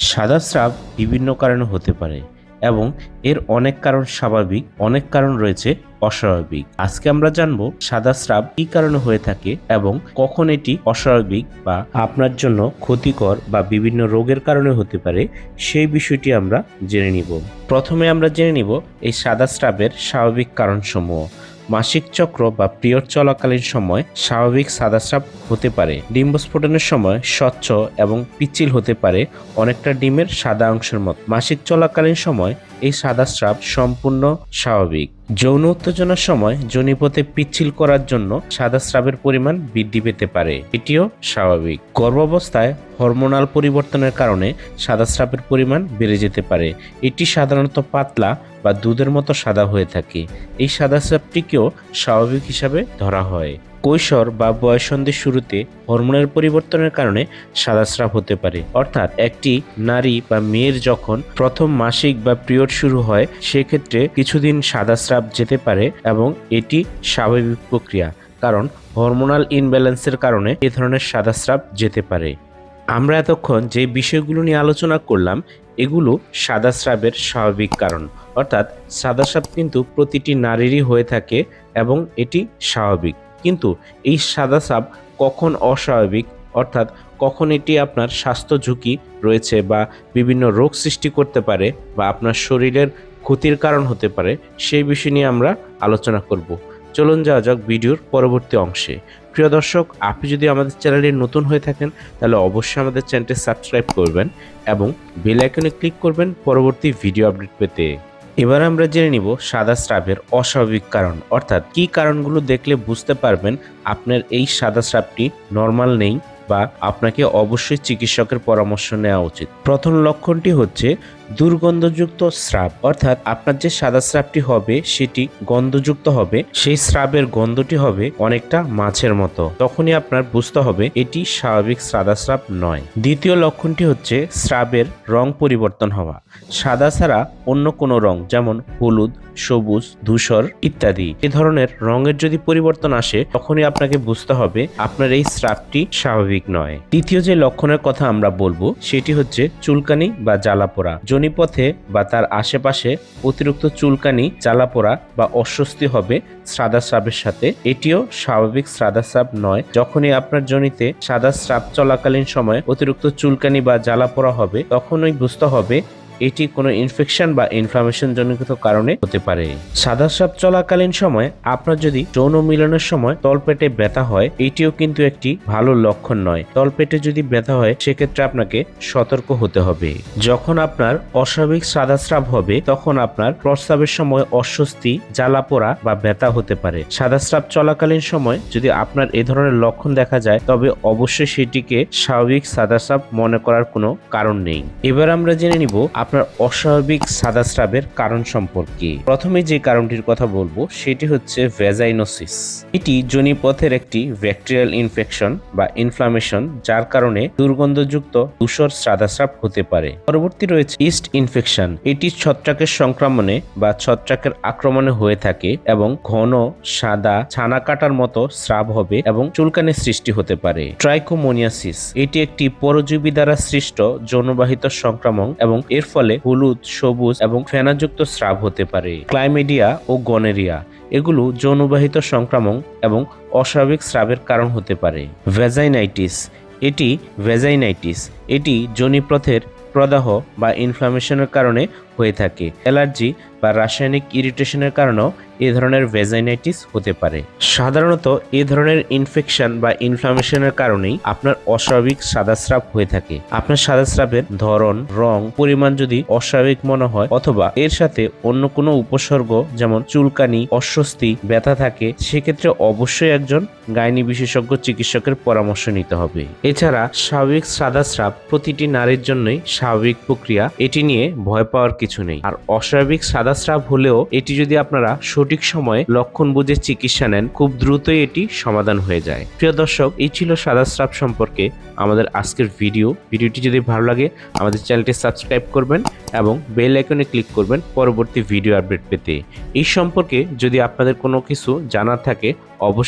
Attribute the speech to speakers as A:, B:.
A: সাদা স্রাব বিভিন্ন কারণে হতে পারে এবং এর অনেক কারণ স্বাভাবিক, অনেক কারণ রয়েছে অস্বাভাবিক। আজকে আমরা জানব সাদা স্রাব কী কারণে হয়ে থাকে এবং কখন এটি অস্বাভাবিক বা আপনার জন্য ক্ষতিকর বা বিভিন্ন রোগের কারণে হতে পারে সেই বিষয়টি আমরা জেনে নিব। প্রথমে আমরা জেনে নিব এই সাদা স্রাবের স্বাভাবিক কারণসমূহ। মাসিক চক্র বা পিরিয়ড চলাকালীন সময় স্বাভাবিক সাদাস্রাব হতে পারে। ডিম্বস্ফোটনের সময় স্বচ্ছ এবং পিচ্ছিল হতে পারে। অনেকটা ডিমের সাদা অংশের মতো। মাসিক চলাকালীন সময় এই সাদাস্রাব সম্পূর্ণ স্বাভাবিক। যৌন উত্তেজনার সময় জনিপথে পিচ্ছিল করার জন্য সাদাস্রাবের পরিমাণ বৃদ্ধি পেতে পারে। এটিও স্বাভাবিক। গর্ভাবস্থায় হরমোনাল পরিবর্তনের কারণে সাদাস্রাবের পরিমাণ বেড়ে যেতে পারে। এটি সাধারণত পাতলা বা দুধের মতো সাদা হয়ে থাকে। এই সাদাস্রাবটিকেও স্বাভাবিক হিসাবে ধরা হয়। কৈশোর বা বয়সন্ধির শুরুতে হরমোনের পরিবর্তনের কারণে সাদাস্রাব হতে পারে। অর্থাৎ একটি নারী বা মেয়ের যখন প্রথম মাসিক বা পিরিয়ড শুরু হয়, সেক্ষেত্রে কিছুদিন সাদাস্রাব যেতে পারে এবং এটি স্বাভাবিক প্রক্রিয়া, কারণ হরমোনাল ইনব্যালেন্সের কারণে এ ধরনের সাদাস্রাব যেতে পারে। আমরা এতক্ষণ যে বিষয়গুলো নিয়ে আলোচনা করলাম, এগুলো সাদাস্রাবের স্বাভাবিক কারণ। অর্থাৎ সাদাস্রাব কিন্তু প্রতিটি নারীরই হয়ে থাকে এবং এটি স্বাভাবিক। কিন্তু এই সাদা সাপ কখন অস্বাভাবিক? অর্থাৎ কখন এটি আপনার স্বাস্থ্য ঝুঁকি রয়েছে বা বিভিন্ন রোগ সৃষ্টি করতে পারে বা আপনার শরীরের ক্ষতির কারণ হতে পারে, সেই বিষয় নিয়ে আমরা আলোচনা করব। চলুন যাওয়া যাক ভিডিওর পরবর্তী অংশে। প্রিয় দর্শক, আপনি যদি আমাদের চ্যানেলে নতুন হয়ে থাকেন, তাহলে অবশ্যই আমাদের চ্যানেলটি সাবস্ক্রাইব করবেন এবং বেল আইকনে ক্লিক করবেন পরবর্তী ভিডিও আপডেট পেতে। এবার আমরা জেনে নিব সাদা স্রাবের অস্বাভাবিক কারণ। অর্থাৎ কি কারণগুলো দেখলে বুঝতে পারবেন আপনার এই সাদা স্রাবটি নর্মাল নেই বা আপনাকে অবশ্যই চিকিৎসকের পরামর্শ নেওয়া উচিত। প্রথম লক্ষণটি হচ্ছে দুর্গন্ধযুক্ত স্রাব, অর্থাৎ আপনার যে সাদা স্রাবটি হবে, সেটি গন্ধযুক্ত হবে। সেই স্রাবের গন্ধটি হবে অনেকটা মাছের মতো। তখনই আপনার বুঝতে হবে, এটি স্বাভাবিক সাদা স্রাব নয়। দ্বিতীয় লক্ষণটি হচ্ছে স্রাবের রং পরিবর্তন হওয়া। সাদা ছাড়া অন্য কোনো রং, যেমন হলুদ, সবুজ, ধূসর ইত্যাদি, এ ধরনের রঙের যদি পরিবর্তন আসে, তখনই আপনাকে বুঝতে হবে আপনার এই স্রাবটি স্বাভাবিক নয়। তৃতীয় যে লক্ষণের কথা আমরা বলব, সেটি হচ্ছে চুলকানি বা জ্বালাপোড়া। জনিপথে বা তার আশেপাশে অতিরিক্ত চুলকানি জ্বালাপোড়া বা অস্বস্তি হবে সাদা স্রাবের সাথে। এটিও স্বাভাবিক সাদা স্রাব নয়। যখনই আপনার জনিতে সাদা স্রাব চলাকালীন সময় অতিরিক্ত চুলকানি বা জ্বালা জ্বালাপোড়া হবে, তখনই বুঝতে হবে এটি কোনো ইনফেকশন বা ইনফ্লামেশন জনিত কারণে হতে পারে। সাদা স্রাব চলাকালীন সময় আপনার যদি যৌন মিলনের সময় তলপেটে ব্যথা হয়, এটিও কিন্তু একটি ভালো লক্ষণ নয়। তলপেটে যদি ব্যথা হয়, সেক্ষেত্রে আপনাকে সতর্ক হতে হবে। যখন আপনার অস্বাভাবিক সাদা স্রাব হবে, তখন আপনার প্রস্রাবের সময় অস্বস্তি, জ্বালাপোড়া বা ব্যথা হতে পারে। সাদা স্রাব চলাকালীন সময় যদি আপনার এ ধরনের লক্ষণ দেখা যায়, তবে অবশ্যই সেটিকে স্বাভাবিক সাদা স্রাব মনে করার কোনো কারণ নেই। এবার আমরা জেনে নিব আপনার অস্বাভাবিক সাদা স্রাবের কারণ সম্পর্কে। প্রথমে যে কারণটির কথা বলব, সেটি হচ্ছে ভেজাইনোসিস এটি জনিপথের একটি ব্যাকটেরিয়াল ইনফেকশন বা ইনফ্লামেশন যার কারণে দুর্গন্ধযুক্ত ধূসর সাদা স্রাব হতে পারে। পরবর্তী রয়েছে ইস্ট ইনফেকশন এটি ছত্রাকের সংক্রমণে বা ছত্রাকের আক্রমণে হয়ে থাকে এবং ঘন, সাদা, ছানা কাটার মতো স্রাব হবে এবং চুলকানির সৃষ্টি হতে পারে। ট্রাইকোমোনিয়াসিস এটি একটি পরজীবী দ্বারা সৃষ্ট যৌনবাহিত সংক্রমণ এবং এর ফলে হলুদ, সবুজ এবং ফেনাযুক্ত স্রাব হতে পারে। ক্লাইমেডিয়া ও গনেরিয়া, এগুলো যৌনবাহিত সংক্রামক এবং অস্বাভাবিক স্রাবের কারণ হতে পারে। ভেজাইনাইটিস, এটি ভেজাইনাইটিস, এটি যোনিপথের প্রদাহ বা ইনফ্লামেশনের কারণে হয়ে থাকে। অ্যালার্জি বা রাসায়নিক ইরিটেশনের কারণেও এ ধরনের ভেজাইনাইটিস হতে পারে। সাধারণত এ ধরনের ইনফেকশন বা ইনফ্লামেশনের কারণেই আপনার অস্বাভাবিক সাদাস্রাব হয়ে থাকে। আপনার সাদাস্রাবের ধরন, রং, পরিমাণ যদি অস্বাভাবিক মনে হয় অথবা এর সাথে অন্য কোনো উপসর্গ যেমন চুলকানি, অস্বস্তি, ব্যথা থাকে, সেক্ষেত্রে অবশ্যই একজন গাইনি বিশেষজ্ঞ চিকিৎসকের পরামর্শ নিতে হবে। এছাড়া স্বাভাবিক সাদাস্রাব প্রতিটি নারীর জন্যই স্বাভাবিক প্রক্রিয়া। এটি নিয়ে ভয় পাওয়ার কিছু নেই। আর অস্বাভাবিক সাদাস্রাব হলেও এটি যদি আপনারা সঠিক সময়ে লক্ষণ বুঝে চিকিৎসা নেন, খুব দ্রুতই এটি সমাধান হয়ে যায়। প্রিয় দর্শক, এই ছিল সাদা স্রাব সম্পর্কে আমাদের আজকের ভিডিও। ভিডিওটি যদি ভালো লাগে, আমাদের চ্যানেলটি সাবস্ক্রাইব করবেন এবং বেল আইকনে ক্লিক করবেন পরবর্তী ভিডিও আপডেট পেতে। এই সম্পর্কে যদি আপনাদের কোনো কিছু জানার থাকে, অবশ্যই